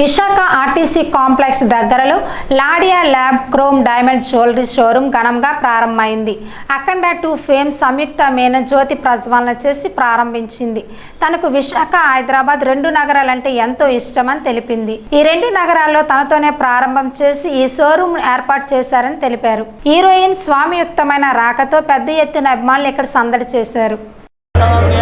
Visakha RTC complex దగ్గరలో లాడియా lab chrome diamond jewellery showroom ఘనంగా ప్రారంభమైంది. అఖండ టూ ఫేమ్ సంయుక్త మేన జ్యోతి ప్రజ్వలన చేసి ప్రారంభించింది. తనకు విశాఖ హైదరాబాద్ రెండు నగరాలంటే ఎంతో ఇష్టమని తెలిపింది. ఈ రెండు నగరాల్లో తనతోనే ప్రారంభం చేసి ఈ షోరూమ్ ఏర్పాటు చేశారని తెలిపారు. హీరోయిన్ స్వామియుక్తమైన రాకతో పెద్ద ఎత్తున అభిమానులు ఇక్కడ సందడి చేశారు.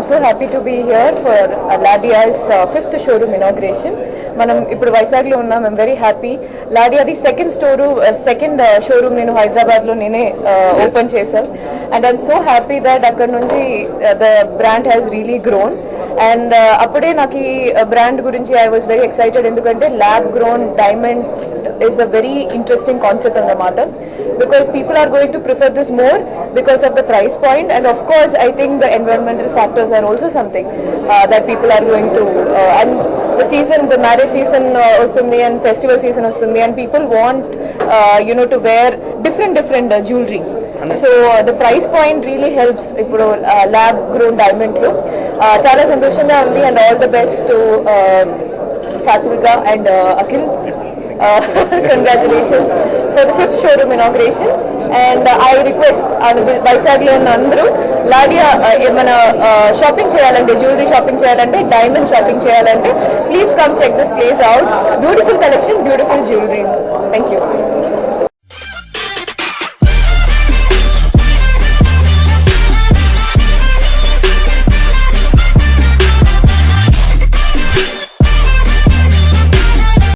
happy to be here for uh, Ladia's uh, fifth showroom inauguration. మనం ఇప్పుడు వైజాగ్లో ఉన్నాం. ఐమ్ వెరీ హ్యాపీ లాడియాది సెకండ్ స్టోరు సెకండ్ షోరూమ్ నేను హైదరాబాద్లో నేనే ఓపెన్ చేశాను. And I'm so happy that అక్కడ నుంచి the brand has really grown and అప్పుడే నాకు ఈ బ్రాండ్ గురించి ఐ వాజ్ వెరీ ఎక్సైటెడ్ ఎందుకంటే lab grown diamond is a very interesting concept అన్నమాట because people are going to prefer this more because of the price point and of course I think the environmental factors are also something uh, that people are going to uh, and the season the marriage season uh, వస్తుంది and festival season వస్తుంది want uh, you know to wear different different uh, jewelry so the price point really helps ఇప్పుడు lab grown డైమండ్లో చాలా సంతోషంగా ఉంది and all the best to Sathvika and Akhil. Congratulations for the fifth showroom inauguration and I request వైజాగ్లో ఉన్న అందరూ లాడియా ఏమైనా shopping చేయాలంటే జ్యువెలరీ షాపింగ్ చేయాలంటే డైమండ్ షాపింగ్ చేయాలంటే please come check this place out beautiful collection beautiful jewellery thank you